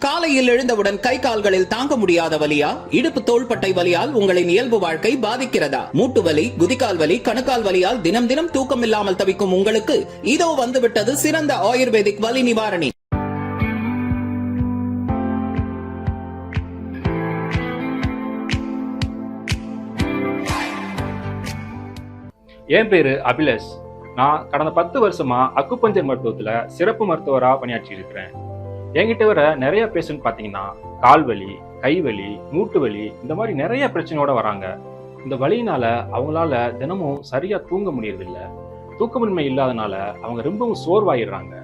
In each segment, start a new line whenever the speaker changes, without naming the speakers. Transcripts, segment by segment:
காலையில் எழுந்தவுடன் கை கால்களில் தாங்க முடியாத வலியா? இடுப்பு தோள்பட்டை வலியால் உங்களின் இயல்பு வாழ்க்கை பாதிக்கிறதா? மூட்டு வலி குதிகால் வலி கணுக்கால் வலியால் தினம் தினம் தூக்கம் இல்லாமல் தவிக்கும் உங்களுக்கு இதோ வந்துவிட்டது சிறந்த ஆயுர்வேதிக் வலி நிவாரணி.
என் பேரு அபிலேஷ். நான் கடந்த பத்து வருஷமா அக்குப்பஞ்சர் மருத்துவத்துல சிறப்பு மருத்துவரா பணியாற்றி இருக்கிறேன் என்கிட்ட வர நிறைய பேஷண்ட் பார்த்தீங்கன்னா கால் வலி கை வலி மூட்டு வலி இந்த மாதிரி நிறைய பிரச்சனையோட வராங்க. இந்த வலியினால அவங்களால தினமும் சரியா தூங்க முடியறதில்ல. தூக்கமின்மை இல்லாதனால அவங்க ரொம்பவும் சோர்வாயிடுறாங்க.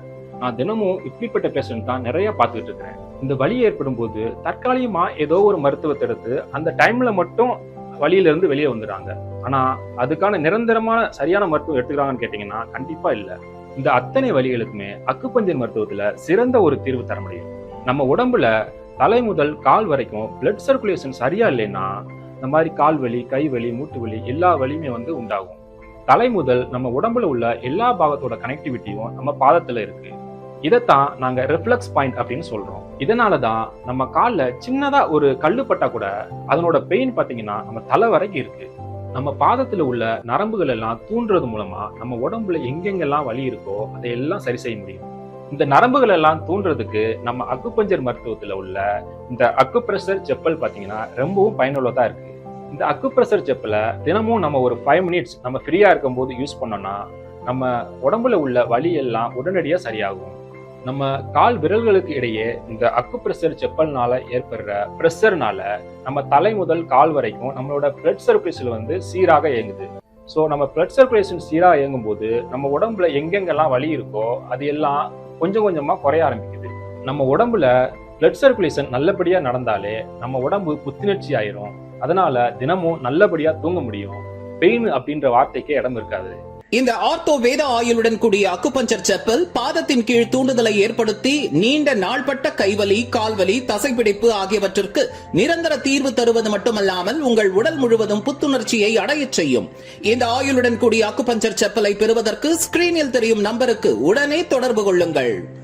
நான் தினமும் இப்படிப்பட்ட பேஷண்ட் தான் நிறைய பார்த்துக்கிட்டு இருக்கிறேன் இந்த வலி ஏற்படும் போது தற்காலிகமா ஏதோ ஒரு மருத்துவத்தை எடுத்து அந்த டைம்ல மட்டும் வழியிலிருந்து வெளியே வந்துடுறாங்க. ஆனா அதுக்கான நிரந்தரமான சரியான மருத்துவம் எடுத்துக்கிறாங்கன்னு கேட்டீங்கன்னா கண்டிப்பா இல்லை. இந்த அத்தனை வலிகளுக்குமே அக்குப்பஞ்சர் மருத்துவத்துல சிறந்த ஒரு தீர்வு தர முடியும். நம்ம உடம்புல தலை முதல் கால் வரைக்கும் பிளட் சர்க்குலேஷன் சரியா இல்லைன்னா இந்த மாதிரி கால் வலி கை வலி மூட்டு வலி எல்லா வலியுமே வந்து உண்டாகும். தலை முதல் நம்ம உடம்புல உள்ள எல்லா பாகத்தோட கனெக்டிவிட்டியும் நம்ம பாதத்துல இருக்கு. இதைத்தான் நாங்க ரிஃப்ளெக்ஸ் பாயிண்ட் அப்படின்னு சொல்றோம். இதனால தான் நம்ம கால்ல சின்னதா ஒரு கல்லு பட்டா கூட அதனோட பெயின் பாத்தீங்கன்னா நம்ம தலை வரைக்கும் இருக்கு. நம்ம பாதத்துல உள்ள நரம்புகள் எல்லாம் தூண்டுறது மூலமா நம்ம உடம்புல எங்கெங்கெல்லாம் வலி இருக்கோ அதையெல்லாம் சரி செய்ய முடியும். இந்த நரம்புகள் எல்லாம் தூண்டுறதுக்கு நம்ம அக்குப்பஞ்சர் மருத்துவத்துல உள்ள இந்த அக்குப்ரெஷர் செப்பல் பாத்தீங்கன்னா ரொம்பவும் பயனுள்ளதா இருக்கு. இந்த அக்குப்ரெஷர் செப்பலை தினமும் நம்ம ஒரு ஃபைவ் மினிட்ஸ் நம்ம ஃப்ரீயா இருக்கும்போது யூஸ் பண்ணோம்னா நம்ம உடம்புல உள்ள வலி எல்லாம் உடனடியா சரியாகும். நம்ம கால் விரல்களுக்கு இடையே இந்த அக்கு பிரஷர் செப்பல்னால ஏற்படுற ப்ரெஷர்னால நம்ம தலை முதல் கால் வரைக்கும் நம்மளோட பிளட் சர்க்குலேஷன் வந்து சீராக இயங்குது. ஸோ நம்ம பிளட் சர்க்குலேஷன் சீராக இயங்கும் போது நம்ம உடம்புல எங்கெங்கெல்லாம் வலி இருக்கோ அது எல்லாம் கொஞ்சம் கொஞ்சமாக குறைய ஆரம்பிக்குது. நம்ம உடம்புல பிளட் சர்க்குலேஷன் நல்லபடியாக நடந்தாலே நம்ம உடம்பு புத்துணர்ச்சி ஆயிரும். அதனால தினமும் நல்லபடியாக தூங்க முடியும். பெயின் அப்படின்ற வார்த்தைக்கே இடம் இருக்காது.
இந்த ஆர்த்தோ வேத ஆயுளுடன் கூடிய அக்குபஞ்சர் செப்பல் பாதத்தின் கீழ் தூண்டுதலை ஏற்படுத்தி நீண்ட நாள்பட்ட கைவலி கால்வலி தசைப்பிடிப்பு ஆகியவற்றிற்கு நிரந்தர தீர்வு தருவது மட்டுமல்லாமல் உங்கள் உடல் முழுவதும் புத்துணர்ச்சியை அடையச் செய்யும். இந்த ஆயுளுடன் கூடிய அக்குபஞ்சர் செப்பலை பெறுவதற்கு ஸ்கிரீனில் தெரியும் நம்பருக்கு உடனே தொடர்பு கொள்ளுங்கள்.